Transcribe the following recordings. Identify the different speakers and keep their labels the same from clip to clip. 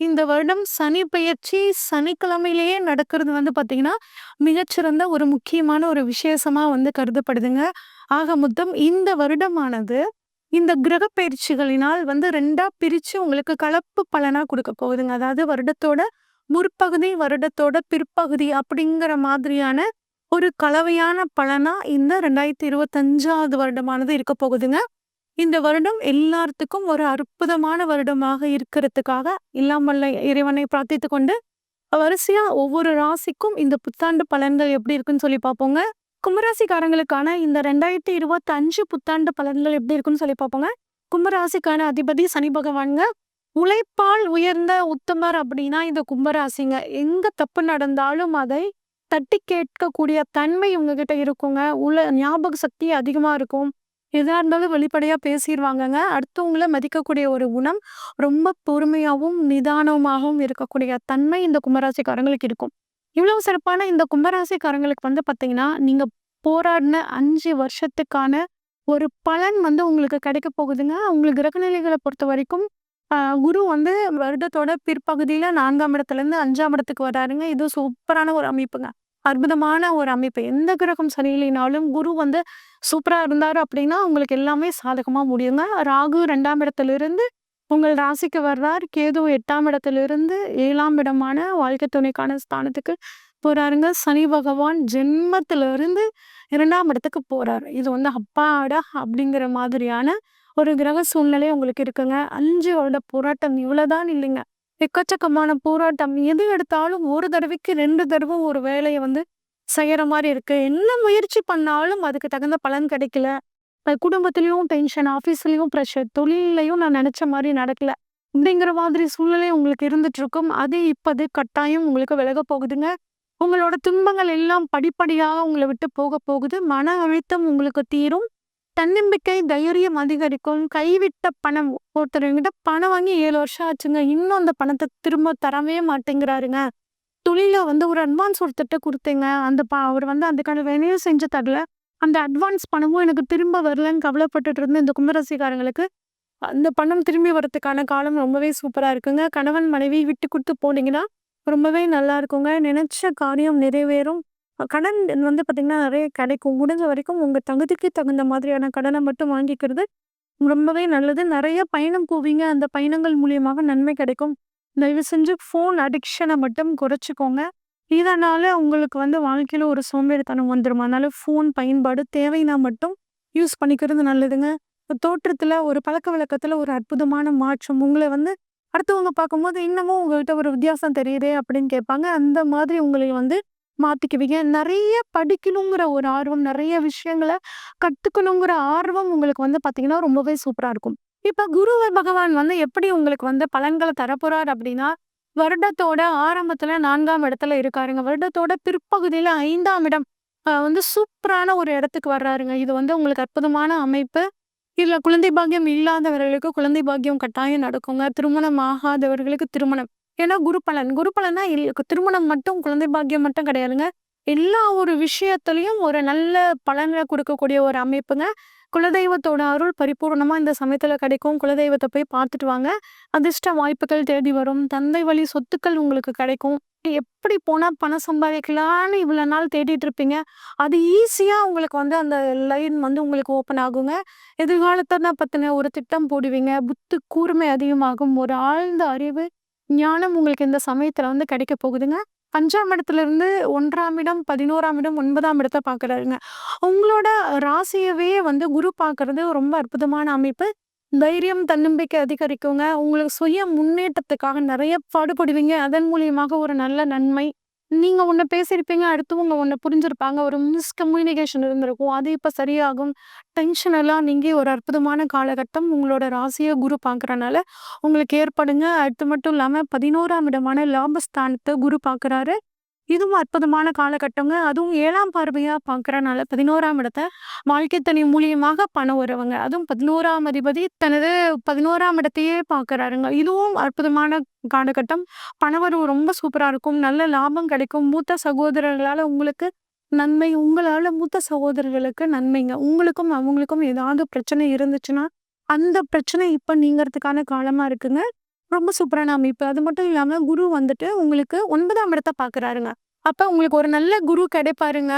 Speaker 1: இந்த வருடம் சனி பெயர்ச்சி சனிக்கிழமையிலேயே நடக்கிறது வந்து பார்த்தீங்கன்னா, மிகச்சிறந்த ஒரு முக்கியமான ஒரு விசேஷமாக வந்து கருதப்படுதுங்க. ஆக மொத்தம் இந்த வருடமானது, இந்த கிரக பயிற்சிகளினால் வந்து ரெண்டாக பிரித்து உங்களுக்கு கலப்பு பலனாக கொடுக்க போகுதுங்க. அதாவது வருடத்தோட முற்பகுதி, வருடத்தோட பிற்பகுதி அப்படிங்கிற மாதிரியான ஒரு கலவையான பலனா இந்த 2025வது வருடமானது இருக்க போகுதுங்க. இந்த வருடம் எல்லாத்துக்கும் ஒரு அற்புதமான வருடமாக இருக்கிறதுக்காக, இல்லாமல்ல இறைவனை பிரார்த்தித்து கொண்டு, வரிசையா ஒவ்வொரு ராசிக்கும் இந்த புத்தாண்டு பலன்கள் எப்படி இருக்குன்னு சொல்லி பார்ப்போங்க. கும்பராசிக்காரங்களுக்கான இந்த 2025 புத்தாண்டு பலன்கள் எப்படி இருக்குன்னு சொல்லி பார்ப்போங்க. கும்பராசிக்கான அதிபதி சனி பகவான்ங்க. உழைப்பால் உயர்ந்த உத்தமர் அப்படின்னா இந்த கும்பராசிங்க. எங்க தப்பு நடந்தாலும் அதை தட்டி கேட்கக்கூடிய தன்மை உங்ககிட்ட இருக்குங்க. உள்ள ஞாபக சக்தி அதிகமா இருக்கும். எதாக இருந்தாலும் வெளிப்படையாக பேசிடுவாங்கங்க அடுத்தவங்கள மதிக்கக்கூடிய ஒரு குணம், ரொம்ப பொறுமையாகவும் நிதானமாகவும் இருக்கக்கூடிய தன்மை இந்த கும்பராசிக்காரங்களுக்கு இருக்கும். இவ்வளவு சிறப்பான இந்த கும்பராசிக்காரங்களுக்கு வந்து பார்த்தீங்கன்னா, நீங்கள் போராடின அஞ்சு வருஷத்துக்கான ஒரு பலன் வந்து உங்களுக்கு கிடைக்க போகுதுங்க. உங்களுக்கு கிரகநிலைகளை பொறுத்த வரைக்கும் குரு வந்து வருடத்தோட பிற்பகுதியில் நான்காம் இடத்துலேருந்து அஞ்சாம் இடத்துக்கு வராருங்க. இது சூப்பரான ஒரு அமைப்புங்க. அற்புதமான ஒரு அமைப்பு. எந்த கிரகம் சரியில்லைனாலும், குரு வந்து சூப்பராக இருந்தார் அப்படின்னா, உங்களுக்கு எல்லாமே சாதகமாக முடியுங்க. ராகு ரெண்டாம் இடத்துலேருந்து உங்கள் ராசிக்கு வர்றார். கேது எட்டாம் இடத்திலிருந்து ஏழாம் இடமான வாழ்க்கை துணைக்கான ஸ்தானத்துக்கு போறாருங்க. சனி பகவான் ஜென்மத்திலிருந்து இரண்டாம் இடத்துக்கு போறாரு. இது வந்து அப்பாடா! அப்படிங்கிற மாதிரியான ஒரு கிரக சூழ்நிலை உங்களுக்கு இருக்குங்க. அஞ்சு வருட போராட்டம் இவ்வளோதான் இல்லைங்க. எக்கச்சக்கமான போராட்டம். எது எடுத்தாலும் ஒரு தடவைக்கு ரெண்டு தடவை ஒரு வேலையை வந்து செய்கிற மாதிரி இருக்கு. என்ன முயற்சி பண்ணாலும் அதுக்கு தகுந்த பலன் கிடைக்கல. குடும்பத்துலேயும் டென்ஷன், ஆஃபீஸ்லேயும் ப்ரெஷர் தொழிலையும் நான் நினச்ச மாதிரி நடக்கல. அப்படிங்கிற மாதிரி சூழ்நிலை உங்களுக்கு இருந்துட்டு இருக்கும். அது இப்போது கட்டாயம் உங்களுக்கு விலக போகுதுங்க. உங்களோட துன்பங்கள் எல்லாம் படிப்படியாக உங்களை விட்டு போக போகுது. மன அழுத்தம் உங்களுக்கு தீரும். தன்னம்பிக்கை, தைரியம் அதிகரிக்கும். கைவிட்ட பணம் ஒருத்தருங்கிட்ட பணம் வாங்கி ஏழு வருஷம் ஆச்சுங்க. இன்னும் அந்த பணத்தை திரும்ப தரவே மாட்டேங்கிறாருங்க. தொழில்ல வந்து ஒரு அட்வான்ஸ் ஒருத்தட்ட கொடுத்தேங்க அந்த பா அவர் வந்து அதுக்கான வேலையும் செஞ்சு தரல. அந்த அட்வான்ஸ் பணமும் எனக்கு திரும்ப வரலன்னு கவலைப்பட்டுட்டு இருந்த இந்த கும்பராசிக்காரங்களுக்கு, அந்த பணம் திரும்பி வரதுக்கான காலம் ரொம்பவே சூப்பராக இருக்குங்க. கணவன், மனைவி விட்டு கொடுத்து போனீங்கன்னா, ரொம்பவே நல்லா இருக்குங்க. நினைச்ச காரியம் நிறைவேறும். கடன் வந்து பார்த்திங்கன்னா நிறைய கிடைக்கும். முடிஞ்ச வரைக்கும் உங்கள் தகுதிக்கு தகுந்த மாதிரியான கடனை மட்டும் வாங்கிக்கிறது ரொம்பவே நல்லது. நிறைய பயணம் போவீங்க. அந்த பயணங்கள் மூலியமாக நன்மை கிடைக்கும். தயவு செஞ்சு ஃபோன் அடிக்ஷனை மட்டும் குறைச்சிக்கோங்க இதனால் உங்களுக்கு வந்து வாழ்க்கையில் ஒரு சோம்பேறித்தனம் வந்துரும். அதனால ஃபோன் பயன்பாடு தேவைனா மட்டும் யூஸ் பண்ணிக்கிறது நல்லதுங்க. தோற்றத்தில் ஒரு பழக்கவழக்கத்துல ஒரு அற்புதமான மாற்றம். உங்களை வந்து அடுத்தவங்க பார்க்கும்போது, "இன்னமும் உங்கள்கிட்ட ஒரு வித்தியாசம் தெரியுதே" அப்படின்னு கேட்பாங்க. அந்த மாதிரி உங்களை வந்து மாற்றிக்குவீங்க நிறைய படிக்கணுங்கிற ஒரு ஆர்வம், நிறைய விஷயங்கள கற்றுக்கணுங்கிற ஆர்வம் உங்களுக்கு வந்து பார்த்தீங்கன்னா, ரொம்பவே சூப்பராக இருக்கும். இப்போ குரு பகவான் வந்து எப்படி உங்களுக்கு வந்து பலன்களை தரப்போறார் அப்படின்னா, வருடத்தோட ஆரம்பத்தில் நான்காம் இடத்துல இருக்காருங்க. வருடத்தோட பிற்பகுதியில் ஐந்தாம் இடம் வந்து சூப்பரான ஒரு இடத்துக்கு வர்றாருங்க. இது வந்து உங்களுக்கு அற்புதமான அமைப்பு. இல்லை குழந்தை பாக்கியம் இல்லாதவர்களுக்கு குழந்தை பாக்கியம் கட்டாயம் நடக்குங்க. திருமணம் ஆகாதவர்களுக்கு திருமணம். ஏன்னா குரு பலன். குரு இல் திருமணம் மட்டும், குழந்தை பாக்கியம் மட்டும் கிடையாதுங்க. எல்லா ஒரு விஷயத்துலையும் ஒரு நல்ல பலன்கள கொடுக்கக்கூடிய ஒரு அமைப்புங்க. குலதெய்வத்தோட அருள் பரிபூர்ணமாக இந்த சமயத்தில் கிடைக்கும். குலதெய்வத்தை போய் பார்த்துட்டு வாங்க. அதிர்ஷ்ட வாய்ப்புகள் தேடி வரும். தந்தை வழி சொத்துக்கள் உங்களுக்கு கிடைக்கும். எப்படி போனால் பணம் சம்பாதிக்கலான்னு இவ்வளோ நாள் தேடிட்டு இருப்பீங்க. அது ஈஸியாக உங்களுக்கு வந்து அந்த லைன் வந்து உங்களுக்கு ஓப்பன் ஆகுங்க. எதிர்காலத்தை பற்றின ஒரு திட்டம் போடுவீங்க. புத்து கூர்மை அதிகமாகும். ஒரு ஆழ்ந்த அறிவு, ஞானம் உங்களுக்கு இந்த சமயத்தில் வந்து கிடைக்க போகுதுங்க. அஞ்சாம் இடத்துலேருந்து ஒன்றாம் இடம், 11ஆம் இடம், ஒன்பதாம் இடத்த பார்க்குறாருங்க. உங்களோட ராசியவே வந்து குரு பார்க்குறது ரொம்ப அற்புதமான அமைப்பு. தைரியம், தன்னம்பிக்கை அதிகரிக்குங்க. உங்களுக்கு சுய முன்னேற்றத்துக்காக நிறைய பாடுபடுவீங்க. அதன் மூலியமாக ஒரு நல்ல நன்மை. நீங்க ஒண்ணு பேசியிருப்பீங்க. அடுத்தவங்க ஒண்ணு புரிஞ்சிருப்பாங்க. ஒரு மிஸ்கம்யூனிகேஷன் இருந்திருக்கும். அது இப்ப சரியாகும். டென்ஷன் எல்லாம் நீங்கி ஒரு அற்புதமான காலகட்டம் உங்களோட ராசிய குரு பார்க்கறனால உங்களுக்கு ஏற்படுங்க. அது மட்டும் இல்லாம 11ஆம் இடமான லாபஸ்தானத்த குரு பார்க்குறாரு. இதுவும் அற்புதமான காலகட்டங்க. அதுவும் ஏழாம் பார்வையாக பார்க்குறனால பதினோராம் இடத்த வாழ்க்கை மூலியமாக பண உறவுங்க. அதுவும் 11ஆம் அதிபதி தனது 11ஆம் இடத்தையே பார்க்குறாருங்க. இதுவும் அற்புதமான காலகட்டம். பணவரவு ரொம்ப சூப்பராக இருக்கும். நல்ல லாபம் கிடைக்கும். மூத்த சகோதரர்களால் உங்களுக்கு நன்மை. உங்களால் மூத்த சகோதரர்களுக்கு நன்மைங்க. உங்களுக்கும் அவங்களுக்கும் ஏதாவது பிரச்சனை இருந்துச்சுன்னா, அந்த பிரச்சனை இப்போ நீங்கிறதுக்கான காலமாக இருக்குங்க. ரொம்ப சூப்பரான அமைப்பு. அது மட்டும் இல்லாமல் குரு வந்துட்டு உங்களுக்கு ஒன்பதாம் இடத்த பார்க்குறாருங்க. அப்போ உங்களுக்கு ஒரு நல்ல குரு கிடைப்பாருங்க.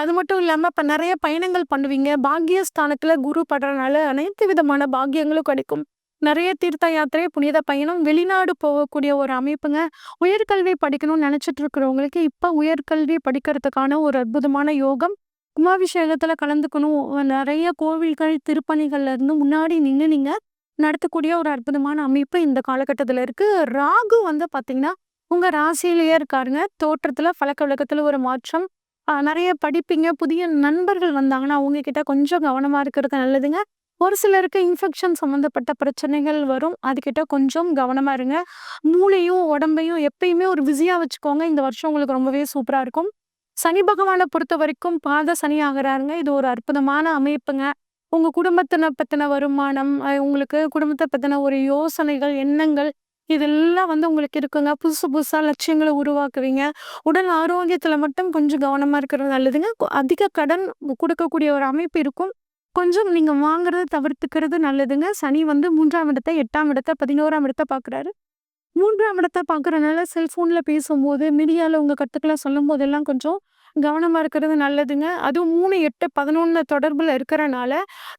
Speaker 1: அது மட்டும் இல்லாமல் இப்போ நிறைய பயணங்கள் பண்ணுவீங்க. பாக்கியஸ்தானத்தில் குரு படுறனால அனைத்து விதமான பாக்கியங்களும் கிடைக்கும். நிறைய தீர்த்த யாத்திரை, புனித பயணம், வெளிநாடு போகக்கூடிய ஒரு அமைப்புங்க. உயர்கல்வி படிக்கணும்னு நினச்சிட்டு இருக்கிறவங்களுக்கு இப்போ உயர்கல்வி படிக்கிறதுக்கான ஒரு அற்புதமான யோகம். கும்பாபிஷேகத்தில் கலந்துக்கணும். நிறைய கோவில்கள், திருப்பணிகள்ல இருந்து முன்னாடி நின்று நீங்கள் நடத்தக்கூடிய ஒரு அற்புதமான அமைப்பு இந்த காலகட்டத்தில் இருக்குது ராகு வந்து பார்த்தீங்கன்னா, உங்கள் ராசியிலேயே இருக்காருங்க. தோற்றத்துல, பழக்கவழக்கத்துல ஒரு மாற்றம். நிறைய படிப்பீங்க. புதிய நண்பர்கள் வந்தாங்கன்னா, அவங்கக்கிட்ட கொஞ்சம் கவனமாக இருக்கிறது நல்லதுங்க. ஒரு சிலருக்கு இன்ஃபெக்ஷன் சம்மந்தப்பட்ட பிரச்சனைகள் வரும். அதுக்கிட்ட கொஞ்சம் கவனமாக இருங்க. மூளையும், உடம்பையும் எப்பயுமே ஒரு பிஸியாக வச்சுக்கோங்க. இந்த வருஷம் உங்களுக்கு ரொம்பவே சூப்பராக இருக்கும். சனி பகவானை பொறுத்த வரைக்கும் பாத சனி ஆகிறாருங்க இது ஒரு அற்புதமான அமைப்புங்க. உங்க குடும்பத்தின பத்தின வருமானம், அ உங்களுக்கு குடும்பத்த பத்தின ஒரு யோசனைகள், எண்ணங்கள் இதெல்லாம் வந்து உங்களுக்கு இருக்குங்க. புதுசு புதுசா லட்சியங்கள உருவாக்குவீங்க. உடல் ஆரோக்கியத்துல மட்டும் கொஞ்சம் கவனமா இருக்கிறது நல்லதுங்க. கொ அதிக கடன் குடுக்கக்கூடிய ஒரு அமைப்பு இருக்கும். கொஞ்சம் நீங்க வாங்குறத தவிர்த்துக்கிறது நல்லதுங்க. சனி வந்து 3ஆம் இடத்த, 8ஆம் இடத்த, 11ஆம் இடத்த பார்க்குறாரு. 3ஆம் இடத்த பார்க்கறனால செல்ஃபோன்ல பேசும்போது, மீடியால உங்க கருத்துக்கள சொல்லும்போதெல்லாம் கொஞ்சம் கவனமாக இருக்கிறது நல்லதுங்க. அதுவும் மூணு எட்டு பதினொன்று தொடர்பில் இருக்கிறனால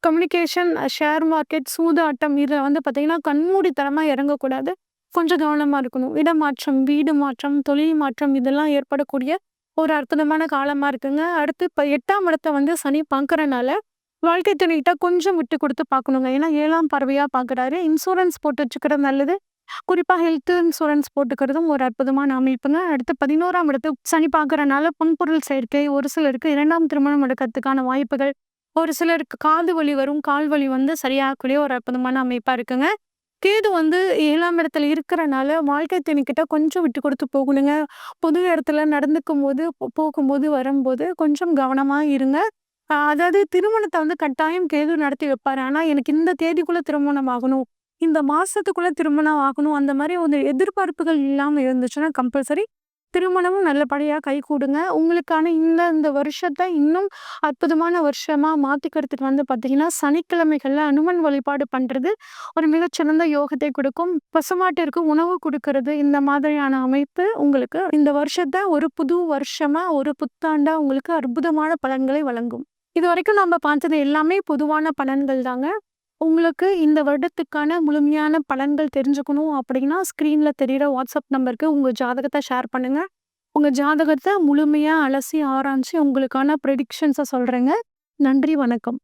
Speaker 1: கம்யூனிகேஷன், ஷேர் மார்க்கெட், சூதாட்டம் இதில் வந்து பார்த்திங்கன்னா கண்மூடித்தனமாக இறங்கக்கூடாது. கொஞ்சம் கவனமாக இருக்கணும். இடமாற்றம், வீடு மாற்றம், தொழில் மாற்றம் இதெல்லாம் ஏற்படக்கூடிய ஒரு அற்புதமான காலமாக இருக்குங்க. அடுத்து இப்போ எட்டாம் இடத்த வந்து சனி பார்க்குறனால வாழ்க்கை துணைகிட்ட கொஞ்சம் விட்டு கொடுத்து பார்க்கணுங்க. ஏன்னா ஏழாம் பறவையாக பார்க்குறாரு. இன்சூரன்ஸ் போட்டு வச்சுக்கிறது நல்லது. குறிப்பா ஹெல்த் இன்சூரன்ஸ் போட்டுக்கிறதும் ஒரு அற்புதமான அமைப்புங்க. அடுத்து பதினோராம் இடத்து சனி பார்க்கறனால பொன்பொருள் சேர்க்கை, ஒரு சிலருக்கு இரண்டாம் திருமணம் நடக்கிறதுக்கான வாய்ப்புகள், ஒரு சிலருக்கு காது வலி வரும். கால் வலி வந்து சரியாகக்கூடிய ஒரு அற்புதமான அமைப்பாக இருக்குங்க. கேது வந்து ஏழாம் இடத்துல இருக்கிறனால, வாழ்க்கை திணிக்கிட்ட கொஞ்சம் விட்டு கொடுத்து போகணுங்க. பொது இடத்துல நடந்துக்கும் போது போகும்போது, வரும்போது கொஞ்சம் கவனமாக இருங்க. அதாவது திருமணத்தை வந்து கட்டாயம் கேது நடத்தி வைப்பார் ஆனால் எனக்கு இந்த தேதிக்குள்ளே திருமணம் ஆகணும். இந்த மாசத்துக்குள்ள திருமணம் ஆகணும். அந்த மாதிரி ஒரு எதிர்பார்ப்புகள் இல்லாமல் இருந்துச்சுன்னா, கம்பல்சரி திருமணமும் நல்லபடியாக கை கூடுங்க உங்களுக்கான இந்த இந்த வருஷத்தை இன்னும் அற்புதமான வருஷமாக மாற்றிக்கிறதுக்கு வந்து பார்த்தீங்கன்னா, சனிக்கிழமைகளில் அனுமன் வழிபாடு பண்ணுறது ஒரு மிகச்சிறந்த யோகத்தை கொடுக்கும் பசுமாட்டிற்கு உணவு கொடுக்கறது இந்த மாதிரியான அமைப்பு உங்களுக்கு இந்த வருஷத்தை ஒரு புது வருஷமாக ஒரு புத்தாண்டாக உங்களுக்கு அற்புதமான பலன்களை வழங்கும். இது வரைக்கும் நம்ம பார்த்தது எல்லாமே பொதுவான பலன்கள் தாங்க. உங்களுக்கு இந்த வருடத்துக்கான முழுமையான பலன்கள் தெரிஞ்சுக்கணும் அப்படின்னா, ஸ்க்ரீனில் தெரிகிற வாட்ஸ்அப் நம்பருக்கு உங்கள் ஜாதகத்தை ஷேர் பண்ணுங்கள் உங்கள் ஜாதகத்தை முழுமையாக அலசி ஆராய்ஞ்சு உங்களுக்கான ப்ரெடிக்ஷன்ஸை சொல்கிறேங்க நன்றி, வணக்கம்.